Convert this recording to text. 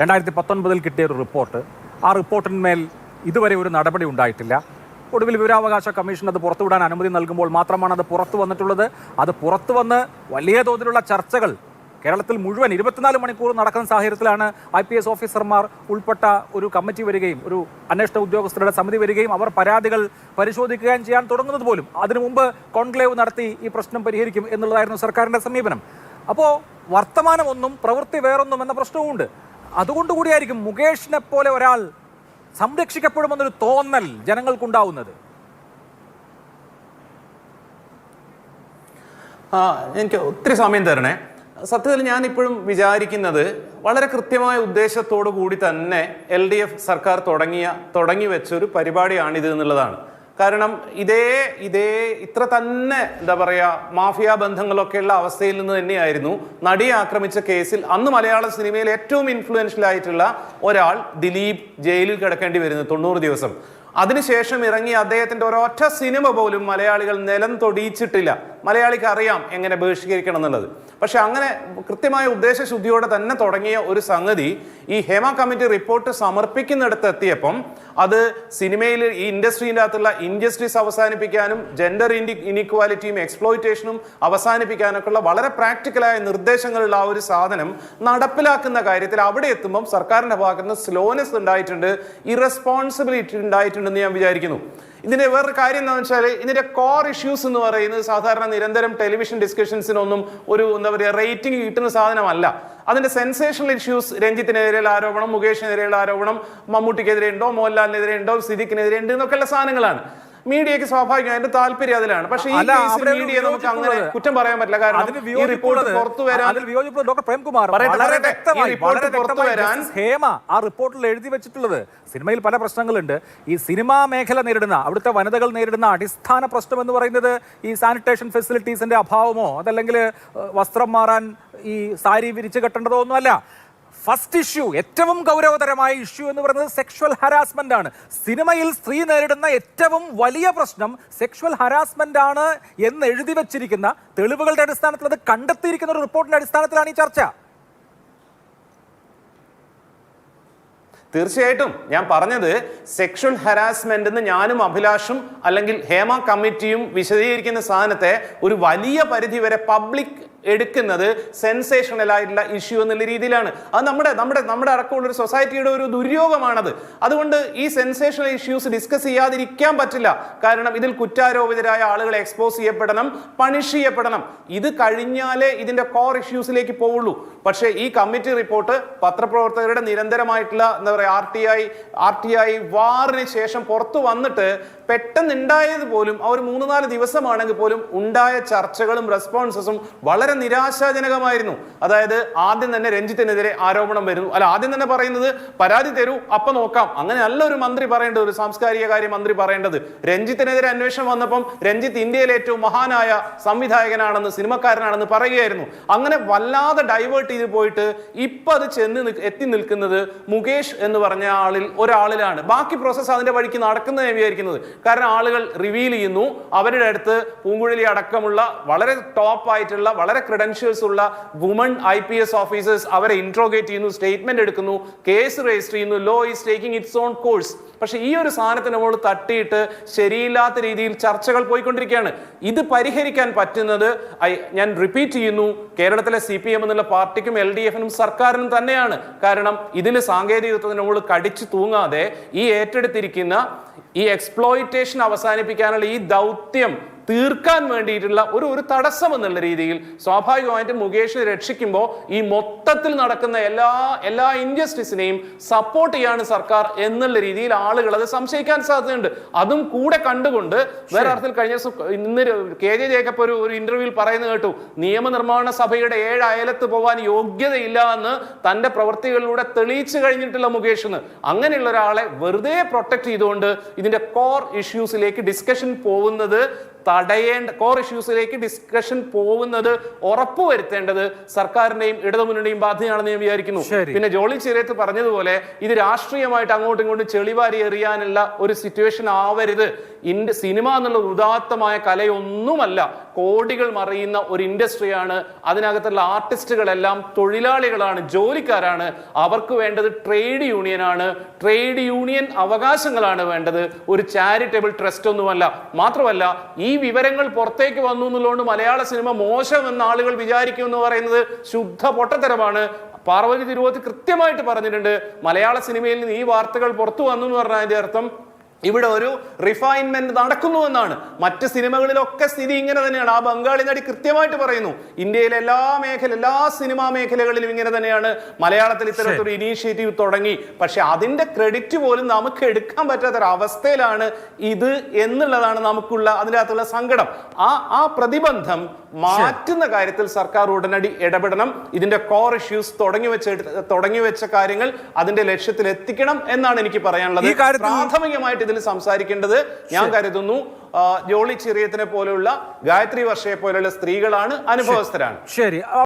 രണ്ടായിരത്തി പത്തൊൻപതിൽ കിട്ടിയ ഒരു റിപ്പോർട്ട്. ആ റിപ്പോർട്ടിന്മേൽ ഇതുവരെ ഒരു നടപടി ഉണ്ടായിട്ടില്ല. ഒടുവിൽ വിവരാവകാശ കമ്മീഷൻ അത് പുറത്തുവിടാൻ അനുമതി നൽകുമ്പോൾ മാത്രമാണ് അത് പുറത്തു വന്നിട്ടുള്ളത്. അത് പുറത്തു വന്ന് വലിയ തോതിലുള്ള ചർച്ചകൾ കേരളത്തിൽ മുഴുവൻ ഇരുപത്തിനാല് മണിക്കൂർ നടക്കുന്ന സാഹചര്യത്തിലാണ് ഐ പി എസ് ഓഫീസർമാർ ഉൾപ്പെട്ട ഒരു കമ്മിറ്റി വരികയും ഒരു അന്വേഷണ ഉദ്യോഗസ്ഥരുടെ സമിതി വരികയും അവർ പരാതികൾ പരിശോധിക്കുകയും ചെയ്യാൻ തുടങ്ങുന്നത് പോലും അതിനു മുമ്പ് കോൺക്ലേവ് നടത്തി ഈ പ്രശ്നം പരിഹരിക്കും എന്നുള്ളതായിരുന്നു സർക്കാരിന്റെ സമീപനം. അപ്പോൾ വർത്തമാനമൊന്നും പ്രവൃത്തി വേറൊന്നും എന്ന പ്രശ്നവുമുണ്ട്. അതുകൊണ്ട് കൂടിയായിരിക്കും മുകേഷിനെ പോലെ ഒരാൾ സംരക്ഷിക്കപ്പെടുമെന്നൊരു തോന്നൽ ജനങ്ങൾക്കുണ്ടാവുന്നത്. ആ എനിക്ക് ഒത്തിരി സമയം തരണേ. സത്യത്തിൽ ഞാൻ ഇപ്പോഴും വിചാരിക്കുന്നത് വളരെ കൃത്യമായ ഉദ്ദേശത്തോടു കൂടി തന്നെ എൽ ഡി എഫ് സർക്കാർ തുടങ്ങിയ തുടങ്ങി വെച്ചൊരു പരിപാടിയാണിത് എന്നുള്ളതാണ്. കാരണം ഇതേ ഇതേ ഇത്ര തന്നെ എന്താ പറയുക മാഫിയ ബന്ധങ്ങളൊക്കെയുള്ള അവസ്ഥയിൽ നിന്ന് തന്നെയായിരുന്നു നടിയെ ആക്രമിച്ച കേസിൽ അന്ന് മലയാള സിനിമയിൽ ഏറ്റവും ഇൻഫ്ലുവൻഷ്യൽ ആയിട്ടുള്ള ഒരാൾ ദിലീപ് ജയിലിൽ കിടക്കേണ്ടി വരുന്നു തൊണ്ണൂറ് ദിവസം. അതിനുശേഷം ഇറങ്ങി അദ്ദേഹത്തിന്റെ ഒരൊറ്റ സിനിമ പോലും മലയാളികൾ നിലം തൊടിയിച്ചിട്ടില്ല. മലയാളിക്ക് അറിയാം എങ്ങനെ ബഹിഷ്കരിക്കണം എന്നുള്ളത്. പക്ഷെ അങ്ങനെ കൃത്യമായ ഉദ്ദേശശുദ്ധിയോടെ തന്നെ തുടങ്ങിയ ഒരു സംഗതി ഈ ഹേമ കമ്മിറ്റി റിപ്പോർട്ട് സമർപ്പിക്കുന്നിടത്ത് എത്തിയപ്പം അത് സിനിമയിൽ ഈ ഇൻഡസ്ട്രീന്റെ അകത്തുള്ള ഇൻഡസ്ട്രീസ് അവസാനിപ്പിക്കാനും ജെൻഡർ ഇൻഡി ഇനിക്വാലിറ്റിയും എക്സ്പ്ലോയിറ്റേഷനും അവസാനിപ്പിക്കാനൊക്കെ ഉള്ള വളരെ പ്രാക്ടിക്കലായ നിർദ്ദേശങ്ങളുള്ള ആ ഒരു സാധനം നടപ്പിലാക്കുന്ന കാര്യത്തിൽ അവിടെ എത്തുമ്പം സർക്കാരിന്റെ ഭാഗത്ത് നിന്ന് സ്ലോനെസ് ഉണ്ടായിട്ടുണ്ട് ഇറസ്പോൺസിബിലിറ്റി ഉണ്ടായിട്ടുണ്ടെന്ന് ഞാൻ വിചാരിക്കുന്നു. ഇതിന്റെ വേറൊരു കാര്യം എന്താണെന്ന് വെച്ചാൽ ഇതിന്റെ കോർ ഇഷ്യൂസ് എന്ന് പറയുന്നത് സാധാരണ നിരന്തരം ടെലിവിഷൻ ഡിസ്കഷൻസിനൊന്നും ഒരു എന്താ പറയുക റേറ്റിംഗ് കിട്ടുന്ന സാധനമല്ല. അതിന്റെ സെൻസേഷണൽ ഇഷ്യൂസ് രഞ്ജിത്തിനെതിരെയുള്ള ആരോപണം മുകേഷിനെതിരെയുള്ള ആരോപണം മമ്മൂട്ടിക്കെതിരെ ഉണ്ടോ മോഹൻലാലിനെതിരെ ഉണ്ടോ സിദ്ദിഖിനെതിരെ ഉണ്ട് എന്നൊക്കെയുള്ള സാധനങ്ങളാണ്. മീഡിയക്ക് സ്വാഭാവികം അതിന്റെ താല്പര്യം അതിലാണ്. പക്ഷേ ഈ കേസിൽ മീഡിയ നമുക്ക് അങ്ങനെ കുറ്റം പറയാൻ പറ്റില്ല. കാരണം ഈ റിപ്പോർട്ട് വിയോജിപ്പുള്ളത് പുറത്തു വരാൻ ഡോക്ടർ പ്രേംകുമാർ. വളരെ പറയട്ടെ. വ്യക്തമായി ഈ വളരെ പുറത്തു വരാൻ- ഹേമ ആ റിപ്പോർട്ടിൽ എഴുതി വെച്ചിട്ടുള്ളത്. സിനിമയിൽ പല പ്രശ്നങ്ങളുണ്ട്. ഈ സിനിമാ മേഖല നേരിടുന്ന അവിടുത്തെ വനിതകൾ നേരിടുന്ന അടിസ്ഥാന പ്രശ്നം എന്ന് പറയുന്നത് ഈ സാനിറ്റേഷൻ ഫെസിലിറ്റീസിന്റെ അഭാവമോ? അതല്ലെങ്കിൽ വസ്ത്രം മാറാൻ ഈ സാരി വിരിച്ചു കെട്ടേണ്ടതോ ഒന്നുമല്ല. ഫസ്റ്റ് ഇഷ്യൂ ഏറ്റവും ഗൗരവതരമായ ഇഷ്യൂ എന്ന് പറയുന്നത് സെക്ഷൽ ഹരാസ്മെന്റ് ആണ്. സിനിമയിൽ സ്ത്രീ നേരിടുന്ന ഏറ്റവും വലിയ പ്രശ്നം സെക്ഷൽ ഹരാസ്മെന്റ് ആണ് എന്ന് എഴുതി വെച്ചിരിക്കുന്ന തെളിവുകളുടെ അടിസ്ഥാനത്തിൽ അത് കണ്ടെത്തിയിരിക്കുന്ന ഒരു റിപ്പോർട്ടിന്റെ അടിസ്ഥാനത്തിലാണ് ഈ ചർച്ച. തീർച്ചയായിട്ടും. ഞാൻ പറഞ്ഞത് സെക്ഷൽ ഹരാസ്മെന്റ് എന്ന് ഞാനും അഭിലാഷും അല്ലെങ്കിൽ ഹേമ കമ്മിറ്റിയും വിശദീകരിക്കുന്ന സാധനത്തെ ഒരു വലിയ പരിധി വരെ പബ്ലിക് എടുക്കുന്നത് സെൻസേഷണൽ ആയിട്ടുള്ള ഇഷ്യൂ എന്നുള്ള രീതിയിലാണ്. അത് നമ്മുടെ നമ്മുടെ നമ്മുടെ അടക്കമുള്ള ഒരു സൊസൈറ്റിയുടെ ഒരു ദുര്യോഗമാണത്. അതുകൊണ്ട് ഈ സെൻസേഷണൽ ഇഷ്യൂസ് ഡിസ്കസ് ചെയ്യാതിരിക്കാൻ പറ്റില്ല. കാരണം ഇതിൽ കുറ്റാരോപിതരായ ആളുകൾ എക്സ്പോസ് ചെയ്യപ്പെടണം പണിഷ് ചെയ്യപ്പെടണം. ഇത് കഴിഞ്ഞാലേ ഇതിന്റെ കോർ ഇഷ്യൂസിലേക്ക് പോവുള്ളൂ. പക്ഷേ ഈ കമ്മിറ്റി റിപ്പോർട്ട് പത്രപ്രവർത്തകരുടെ നിരന്തരമായിട്ടുള്ള എന്താ പറയുക R T I R T I വാറിന് ശേഷം പുറത്തു വന്നിട്ട് പെട്ടെന്ന് ഉണ്ടായത് പോലും ആ ഒരു മൂന്ന് നാല് ദിവസമാണെങ്കിൽ പോലും ഉണ്ടായ ചർച്ചകളും റെസ്പോൺസസും വളരെ നിരാശാജനകമായിരുന്നു. അതായത് ആദ്യം തന്നെ രഞ്ജിത്തിനെതിരെ ആരോപണം വരുന്നു. അല്ല ആദ്യം തന്നെ പറയുന്നത് പരാതി തരൂ അപ്പൊ നോക്കാം. അങ്ങനെ അല്ല ഒരു മന്ത്രി പറയേണ്ടത് ഒരു സാംസ്കാരിക കാര്യ മന്ത്രി പറയേണ്ടത്. രഞ്ജിത്തിനെതിരെ അന്വേഷണം വന്നപ്പം രഞ്ജിത്ത് ഇന്ത്യയിലെ ഏറ്റവും മഹാനായ സംവിധായകനാണെന്ന് സിനിമക്കാരനാണെന്ന് പറയുകയായിരുന്നു. അങ്ങനെ വല്ലാതെ ഡൈവേർട്ട് ചെയ്ത് പോയിട്ട് ഇപ്പൊ അത് ചെന്ന് എത്തി നിൽക്കുന്നത് മുകേഷ് എന്ന് പറഞ്ഞ ആളിൽ ഒരാളിലാണ്. ബാക്കി പ്രോസസ്സ് അതിന്റെ വഴിക്ക് നടക്കുന്നത് വിചാരിക്കുന്നത് കാരണം ആളുകൾ റിവീൽ ചെയ്യുന്നു. അവരുടെ അടുത്ത് പൂങ്കുഴലി അടക്കമുള്ള വളരെ ടോപ്പ് ആയിട്ടുള്ള വളരെ ക്രെഡൻഷ്യൽസ് ഉള്ള woman I P S officers അവരെ ഇൻട്രോഗേറ്റ് ചെയ്യുന്നു സ്റ്റേറ്റ്മെന്റ് എടുക്കുന്നു കേസ് രജിസ്റ്റർ ചെയ്യുന്നു law is taking its own course പക്ഷെ ഈ ഒരു സാധനത്തിന് നമ്മൾ തട്ടിയിട്ട് ശരിയില്ലാത്ത രീതിയിൽ ചർച്ചകൾ പോയിക്കൊണ്ടിരിക്കുകയാണ്. ഇത് പരിഹരിക്കാൻ പറ്റുന്നത് ഞാൻ റിപ്പീറ്റ് ചെയ്യുന്നു കേരളത്തിലെ സി പി എം എന്നുള്ള പാർട്ടിക്കും എൽ ഡി എഫിനും സർക്കാരിനും തന്നെയാണ്. കാരണം ഇതിൽ സാങ്കേതികത്വത്തിന് നമ്മൾ കടിച്ചു തൂങ്ങാതെ ഈ ഏറ്റെടുത്തിരിക്കുന്ന ഈ എക്സ്പ്ലോയിറ്റേഷൻ അവസാനിപ്പിക്കാനുള്ള ഈ ദൗത്യം തീർക്കാൻ വേണ്ടിയിട്ടുള്ള ഒരു ഒരു തടസ്സം എന്നുള്ള രീതിയിൽ സ്വാഭാവികമായിട്ടും മുകേഷിനെ രക്ഷിക്കുമ്പോൾ ഈ മൊത്തത്തിൽ നടക്കുന്ന എല്ലാ എല്ലാ ഇൻഡസ്ട്രീസിനെയും സപ്പോർട്ട് ചെയ്യാണ് സർക്കാർ എന്നുള്ള രീതിയിൽ ആളുകൾ അത് സംശയിക്കാൻ സാധ്യതയുണ്ട്. അതും കൂടെ കണ്ടുകൊണ്ട് വേറെ അർത്ഥത്തിൽ കഴിഞ്ഞ ദിവസം ഇന്ന് കെ ജെ ജേക്കബ് ഒരു ഒരു ഇന്റർവ്യൂവിൽ പറയുന്നത് കേട്ടു. നിയമനിർമ്മാണ സഭയുടെ ഏഴ് അയലത്ത് പോകാൻ യോഗ്യതയില്ല എന്ന് തന്റെ പ്രവൃത്തികളിലൂടെ തെളിയിച്ചു കഴിഞ്ഞിട്ടുള്ള മുകേഷിന് അങ്ങനെയുള്ള ഒരാളെ വെറുതെ പ്രൊട്ടക്ട് ചെയ്തുകൊണ്ട് ഇതിന്റെ കോർ ഇഷ്യൂസിലേക്ക് ഡിസ്കഷൻ പോകുന്നത് തടയേണ്ട കോർ ഇഷ്യൂസിലേക്ക് ഡിസ്കഷൻ പോകുന്നത് ഉറപ്പുവരുത്തേണ്ടത് സർക്കാരിന്റെയും ഇടതുമുന്നണിയും ബാധ്യതയാണെന്ന് ഞാൻ വിചാരിക്കുന്നു. പിന്നെ ജോളി ചെറിയത്ത് പറഞ്ഞതുപോലെ ഇത് രാഷ്ട്രീയമായിട്ട് അങ്ങോട്ടും ഇങ്ങോട്ടും ചെളിവാരി എറിയാനുള്ള ഒരു സിറ്റുവേഷൻ ആവരുത്. ഇൻ സിനിമ എന്നുള്ള ഉദാത്തമായ കലയൊന്നുമല്ല. കോടികൾ മറിയുന്ന ഒരു ഇൻഡസ്ട്രിയാണ്. അതിനകത്തുള്ള ആർട്ടിസ്റ്റുകളെല്ലാം തൊഴിലാളികളാണ് ജോലിക്കാരാണ്. അവർക്ക് വേണ്ടത് ട്രേഡ് യൂണിയനാണ്. ട്രേഡ് യൂണിയൻ അവകാശങ്ങളാണ് വേണ്ടത്. ഒരു ചാരിറ്റബിൾ ട്രസ്റ്റ് ഒന്നുമല്ല. മാത്രമല്ല ഈ വിവരങ്ങൾ പുറത്തേക്ക് വന്നു എന്നുള്ളതുകൊണ്ട് മലയാള സിനിമ മോശം മോശമെന്ന് ആളുകൾ വിചാരിക്കും എന്ന് പറയുന്നത് ശുദ്ധ പൊട്ടത്തരമാണ്. പാർവതി തിരുവോത്ത് കൃത്യമായിട്ട് പറഞ്ഞിട്ടുണ്ട്. മലയാള സിനിമയിൽ നിന്ന് ഈ വാർത്തകൾ പുറത്തു വന്നു എന്ന് പറഞ്ഞാൽ അതിന്റെ അർത്ഥം ഇവിടെ ഒരു റിഫൈൻമെന്റ് നടക്കുന്നു എന്നാണ്. മറ്റ് സിനിമകളിലൊക്കെ സ്ഥിതി ഇങ്ങനെ തന്നെയാണ്. ആ ബംഗാളി നടി കൃത്യമായിട്ട് പറയുന്നു. ഇന്ത്യയിലെ എല്ലാ മേഖല എല്ലാ സിനിമാ മേഖലകളിലും ഇങ്ങനെ തന്നെയാണ്. മലയാളത്തിൽ ഇത്തരത്തിലൊരു ഇനീഷ്യേറ്റീവ് തുടങ്ങി. പക്ഷെ അതിന്റെ ക്രെഡിറ്റ് പോലും നമുക്ക് എടുക്കാൻ പറ്റാത്ത ഒരു അവസ്ഥയിലാണ് ഇത് എന്നുള്ളതാണ് നമുക്കുള്ള അതിന്റെ അകത്തുള്ള സങ്കടം. ആ ആ പ്രതിബന്ധം മാറ്റുന്ന കാര്യത്തിൽ സർക്കാർ ഉടനടി ഇടപെടണം. ഇതിന്റെ കോർ ഇഷ്യൂസ് തുടങ്ങി വെച്ച തുടങ്ങി വെച്ച കാര്യങ്ങൾ അതിന്റെ ലക്ഷ്യത്തിൽ എത്തിക്കണം എന്നാണ് എനിക്ക് പറയാനുള്ളത്. പ്രാഥമികമായിട്ട് ഇതിൽ സംസാരിക്കേണ്ടത് ഞാൻ കരുതുന്നു ജോളി ചെറിയത്തിനെ പോലെയുള്ള ഗായത്രി വർഷയെ പോലെയുള്ള സ്ത്രീകളാണ് അനുഭവസ്ഥരാണ്. ശരി.